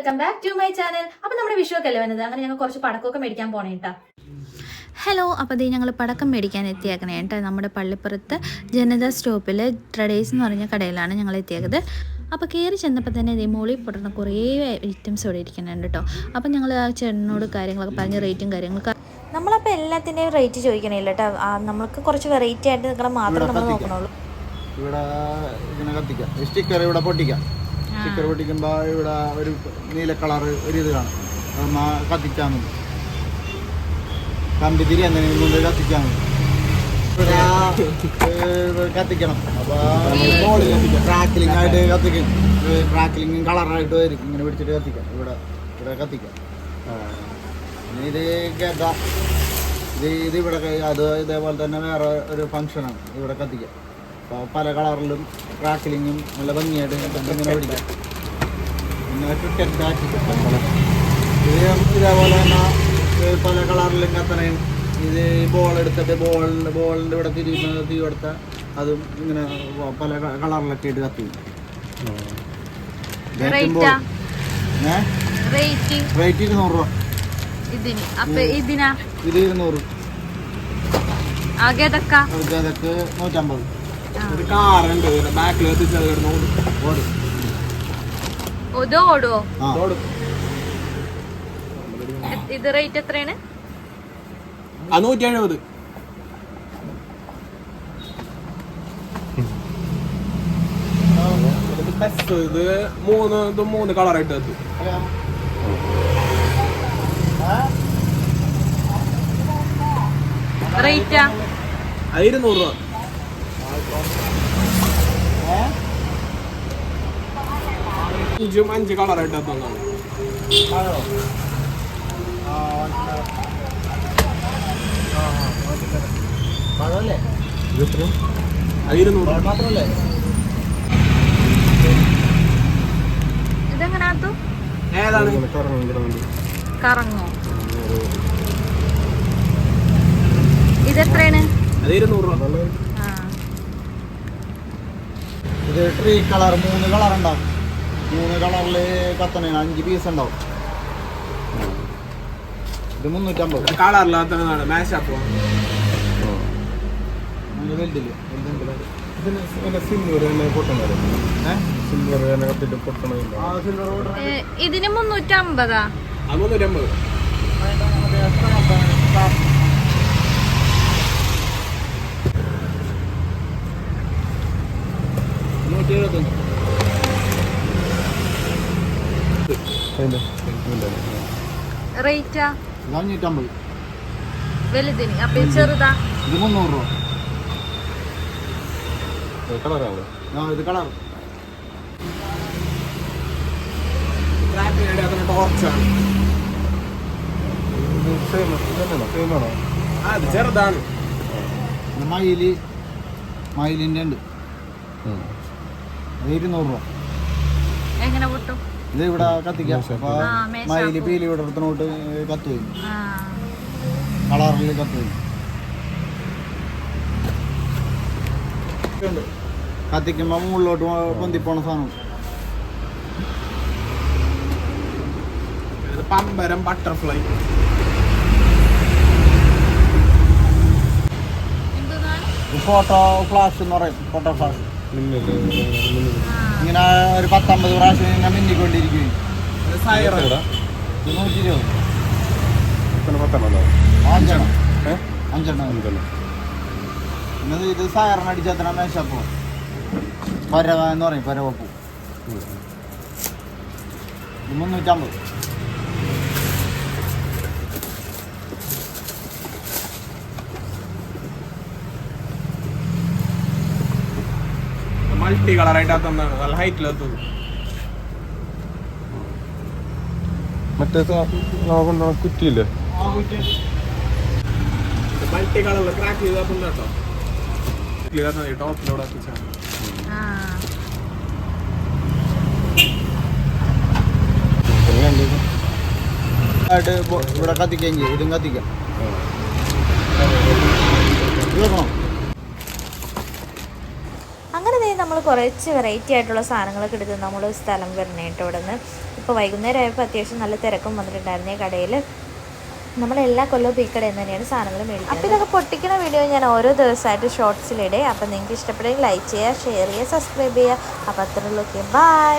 Welcome back to my channel അപ്പൊ നമ്മുടെ വിഷു ഒക്കെ അല്ലേ വന്നത്? അങ്ങനെ ഞങ്ങൾ കുറച്ച് പടക്കമൊക്കെ മേടിക്കാൻ പോണേ കേട്ടാ ഹലോ അപ്പോൾ ദേ ഞങ്ങൾ പടക്കം മേടിക്കാൻ എത്തിയേക്കണേ കേട്ടോ നമ്മുടെ പള്ളിപ്പുറത്ത് ജനത സ്റ്റോപ്പിൽ ട്രഡേഴ്സ് എന്ന് പറഞ്ഞ കടയിലാണ് ഞങ്ങൾ എത്തിയത് അപ്പോൾ കയറി ചെന്നപ്പോൾ തന്നെ ഇതേ മോളിൽ പൊട്ടുന്ന കുറേ ഐറ്റംസ് ഇവിടെ ഇരിക്കുന്നുണ്ട് കേട്ടോ അപ്പോൾ ഞങ്ങൾ ആ ചേട്ടനോട് കാര്യങ്ങളൊക്കെ പറഞ്ഞ് റേറ്റും കാര്യങ്ങളൊക്കെ നമ്മളപ്പോൾ എല്ലാത്തിന്റെയും റേറ്റ് ചോദിക്കണില്ല കേട്ടോ നമ്മൾക്ക് കുറച്ച് വെറൈറ്റി ആയിട്ട് നിൽക്കണം മാത്രമേ നമ്മൾ നോക്കണുള്ളൂ. ഇവിടെ ഇങ്ങനെ കത്തിക്കാം. സ്റ്റിക്കർ ഇവിടെ പൊട്ടിക്കാം. സ്റ്റിക്കർ പൊട്ടിക്കുമ്പോൾ ഇവിടെ ഒരു നീല കളർ ഒരു ഇത് കാണും. അതൊന്ന് കത്തിച്ചാൽ മതി. കമ്പി തിരി എന്തെങ്കിലും കൊണ്ട് കത്തിച്ചാൽ മതി കത്തിക്കണം. അപ്പോൾ ട്രാക്കിലിംഗ് ആയിട്ട് കത്തിക്കും. ക്രാക്കിലിംഗും കളറായിട്ട് വരും. ഇങ്ങനെ പിടിച്ചിട്ട് കത്തിക്കാം. ഇവിടെ ഇവിടെ കത്തിക്കാം. ഇത് കേട്ടാ. ഇത് ഇത് ഇവിടെ അത് ഇതേപോലെ തന്നെ വേറെ ഒരു ഫങ്ഷനാണ് ഇവിടെ കത്തിക്കാം. അപ്പോൾ പല കളറിലും ക്രാക്കിലിങ്ങും നല്ല ഭംഗിയായിട്ട് ഇങ്ങനെ പിടിക്കാം പിന്നെ ബാറ്റ് ഇത് ഇതേപോലെ തന്നെ പല കളറിലും കത്തണ ഇത് ബോൾ എടുത്തിട്ട് ബോളിന്റെ ബോളിന്റെ ഇവിടെ തിരിയുന്ന തീ കൊടുത്താൽ അതും ഇങ്ങനെ പല കളറിലൊക്കെ ഇട്ട് കത്തി. റേറ്റ് ഇരുന്നൂറ് രൂപ. ഇത് ഇരുന്നൂറ്. അതൊക്കെ നൂറ്റമ്പത്. ഒരു കാറുണ്ട് ബാക്കിൽ എത്തിച്ചത് കിടന്നു ഓടും. ഇതോ ഓടുവോ? ആ. ഇത് റേറ്റ് എത്രയാണ്? നൂറ്റി എഴുപത് ബസ് ഇത് മൂന്ന് ഇത് മൂന്ന് കളറായിട്ട് എത്തും. റേറ്റാ അത് ഇരുന്നൂറ് രൂപ. അഞ്ചും അഞ്ച് കളറായിട്ട് അത് ഇരുന്നൂറ് രൂപ മാത്രമല്ലേ ഏതാണ്? കറങ്ങോ. ഇതെത്രയാണ്? അത് ഇരുന്നൂറ് രൂപ. ആ. ഇത് ട്രീ കളർ മൂന്ന് കളർ ഉണ്ടാവും. മൂന്ന് കളറിൽ കത്തണ അഞ്ച് പീസ് ഉണ്ടാവും. ഇത് മുന്നൂറ്റമ്പത്. കളറില്ലാത്തതാണ് ഇതിന് മുന്നൂറ്റമ്പതാ. നൂറ്റി എഴുപത്തഞ്ച്. റേറ്റാ? ഇത് അഞ്ഞൂറ്റമ്പത് വലുതിന്. അപ്പൊ ഇത് ചെറുതാ? ഇത് മുന്നൂറ് രൂപ. ഇത് കളർ. ചെറുതാണ്. മയിൽ മയിലിന്റെ ഉണ്ട്. ഇരുന്നൂറ് രൂപ. എങ്ങനെ പൊട്ടും? ഇത് ഇവിടെ കത്തിക്കാം. അപ്പൊ. മയിൽ പീലി ഇവിടെ കത്ത് കത്തുകയും. ആ. കളറിൽ കത്തുകയും. കത്തിക്കുമ്പോ മുകളിലോട്ട് പൊന്തിപ്പോണ സാധനം. പമ്പരം ബട്ടർഫ്ലൈ. ഫോട്ടോ ഫ്ലാഷ് എന്ന് പറയും ഫോട്ടോ ഫ്ലാഷ്. ഇങ്ങനെ ഒരു പത്തൊമ്പത് പ്രാവശ്യം ഇങ്ങനെ മിന്നിക്കൊണ്ടിരിക്കും നൂറ്റി ഇരുപത് അഞ്ചെണ്ണം. ഇത് സയറിന് അടിച്ചത്ര മേശപ്പോ പരവ എന്ന് പറയും പരവപ്പൂ. മുന്നൂറ്റമ്പത്. മൾട്ടി കളറായിട്ട് എത്തുന്നതാണ് നല്ല ഹൈറ്റിൽ എത്തുന്നു മറ്റേ കുറ്റിയില്ലേ? മൾട്ടി കളറിൽ ക്രാക്ക് ചെയ്ത് എത്തുന്ന കേട്ടോ. ടോപ്പിലൂടെ എത്തിച്ചാണ് ആയിട്ട് ഇവിടെ കത്തിക്കുകയും ചെയ്യും. ഇതും കത്തിക്കാം. അങ്ങനെ തന്നെ നമ്മൾ കുറച്ച് വെറൈറ്റി ആയിട്ടുള്ള സാധനങ്ങളൊക്കെ എടുത്ത് നമ്മൾ സ്ഥലം വരണം കേട്ടോ ഇവിടെ നിന്ന് ഇപ്പോൾ വൈകുന്നേരം ആയപ്പോൾ അത്യാവശ്യം നല്ല തിരക്കും വന്നിട്ടുണ്ടായിരുന്നേ കടയിൽ നമ്മൾ എല്ലാ കൊല്ലവും ഈ കടയിൽ നിന്ന് തന്നെയാണ് സാധനങ്ങൾ മേടിക്കുന്നത്. അപ്പോൾ ഇതൊക്കെ പൊട്ടിക്കുന്ന വീഡിയോ ഞാൻ ഓരോ ദിവസമായിട്ട് ഷോർട്സിലിടെ അപ്പോൾ നിങ്ങൾക്ക് ഇഷ്ടപ്പെടുമെങ്കിൽ ലൈക്ക് ചെയ്യുക ഷെയർ ചെയ്യുക സബ്സ്ക്രൈബ് ചെയ്യുക. അപ്പോൾ അത്രയുള്ളൂ ഓക്കെ ബൈ